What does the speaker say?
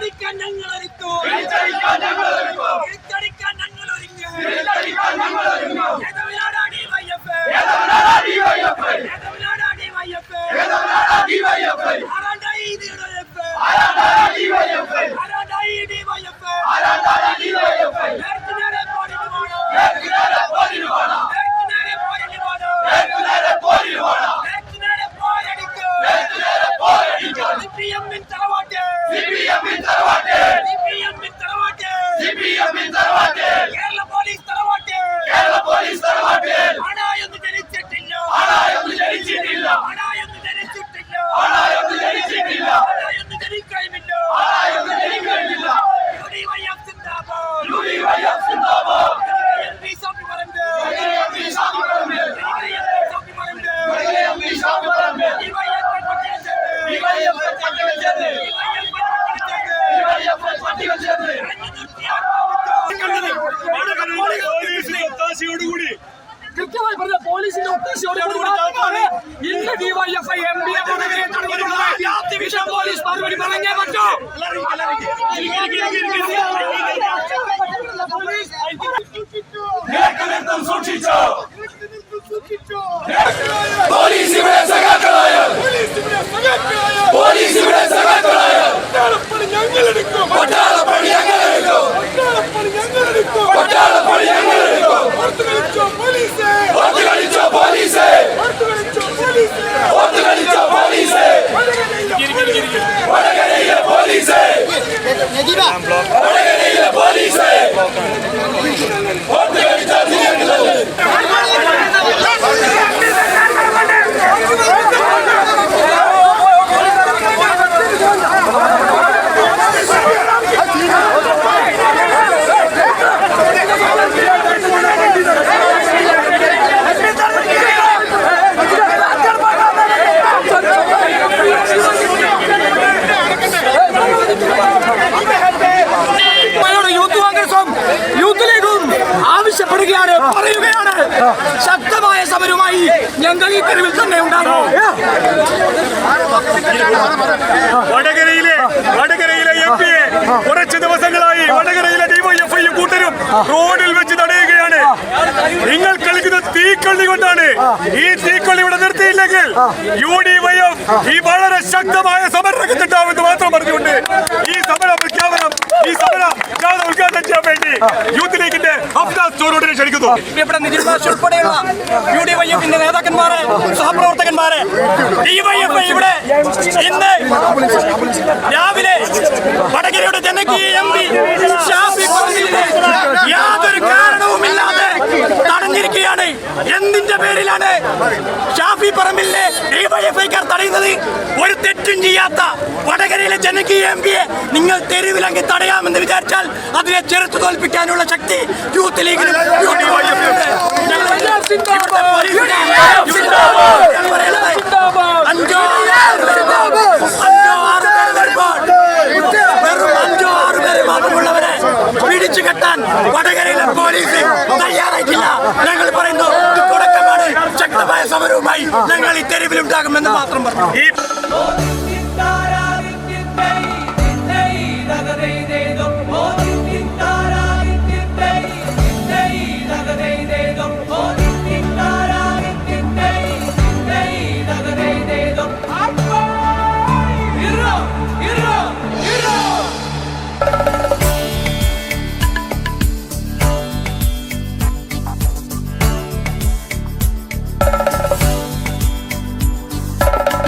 തിരിച്ചടിക്കാൻ ഞങ്ങൾ ഒരുക്കോ തിരിച്ചടിക്കാൻ ഞങ്ങൾ ഒരുക്കോ. തിരിച്ചടിക്കാൻ ഞങ്ങൾ ഒരുങ്ങ് തിരിച്ചടിക്കാൻ ഞങ്ങൾ ഒരുങ്ങോ. എതവിനാടാ DYFI. ഏതവനാടാ DYFI? എതവിനാടാ DYFI. ഏതവനാടാ DYFI? ആരാണ്ടാ ഈ DYFI? ആരാണ്ടാടാ DYFI? ആരാണ്ടാ ഈ DYFI? ആരാണ്ടാടാ DYFI? നേർക്കുനേരെ പോരിന് പോണോ? നേർക്കുനേരെ പോരിന് പോണം. നേർക്കുനേരെ പോരിന് പോണോ? നേർക്കുനേരെ പോരിന് പോണം. നേർക്കുനേരെ പോരടിക്ക്. നേർക്കുനേരെ പോരടിക്കാൻ. CPM ഒത്താശയോടുകൂടി കൃത്യമായി പറഞ്ഞ പോലീസിന്റെ ഒത്താശയോടുകൂടി ഇന്ന് ഡിവൈഎഫ്ഐ എം പി വിഷം പോലീസ് മറുപടി പറഞ്ഞേ പറ്റൂ. സൂക്ഷിച്ചോ പോലീസ് ഇവിടെ സഖാക്കളായ പോലീസ് ഇവിടെ സഖാക്കളായ പട്ടാളപ്പണി ഞങ്ങൾ എടുക്കും പട്ടാളപ്പണി ഞങ്ങൾ എടുക്കും ഒത്തു കളിച്ചോ പോലീസ് ഒത്തു കളിച്ചോ പോലീസ് വടകരയിലെ പോലീസ് വടകരയിലെ പോലീസ് ഒത്തു കളിച്ചോ ജനങ്ങളെ അവരോട് യൂത്ത് കോൺഗ്രസും യൂത്ത് ലീഗും ആവശ്യപ്പെടുകയാണ് പറയുകയാണ് ശക്തമായ സമരവുമായി ഞങ്ങൾ ഈ തെരുവിൽ തന്നെ ഉണ്ടാകും. വടകരയിലെ വടകരയിലെ എം പിയെ കുറച്ച് ദിവസങ്ങളായി വടകരയിലെ ഡിവൈഎഫ്ഐയും കൂട്ടരും റോഡിൽ വെച്ച് തടയുകയാണ് നിങ്ങൾ കളിക്കുന്ന തീക്കള്ളി കൊണ്ടാണ് ഈ തീക്കൊള്ളി ഇവിടെ നിർത്തിയില്ലെങ്കിൽ യു ഡി വൈ എഫ് ഈ വളരെ ശക്തമായ സമരരംഗത്തുണ്ടാവുമെന്ന് മാത്രം പറഞ്ഞുകൊണ്ട് ഈ സമര വേണ്ടി യൂത്ത് ലീഗിന്റെ അഫ്ഗാൻ സ്റ്റോറോഡിനെ ക്ഷണിക്കുന്നു. ഇവിടെ ബാസ് ഉൾപ്പെടെയുള്ള യു ഡി നേതാക്കന്മാരെ സഹപ്രവർത്തകന്മാരെ ഡിവൈഎഫ്ഐ ഇവിടെ ഇന്ന് രാവിലെ വടകരയുടെ ജനകീയ എം പി പേരിലാണ് ഷാഫി പറമ്പിലിനെ ഡിവൈഎഫ്ഐക്കാർ തടയുന്നത് ഒരു തെറ്റും ചെയ്യാത്ത വടകരയിലെ ജനകീയ എം പിയെ നിങ്ങൾ തെരുവിലങ്ങി തടയാമെന്ന് വിചാരിച്ചാൽ അതിനെ ചെറുത്തു തോൽപ്പിക്കാനുള്ള ശക്തി യൂത്ത് ലീഗിനും ഞങ്ങൾ മാത്രം പറഞ്ഞു.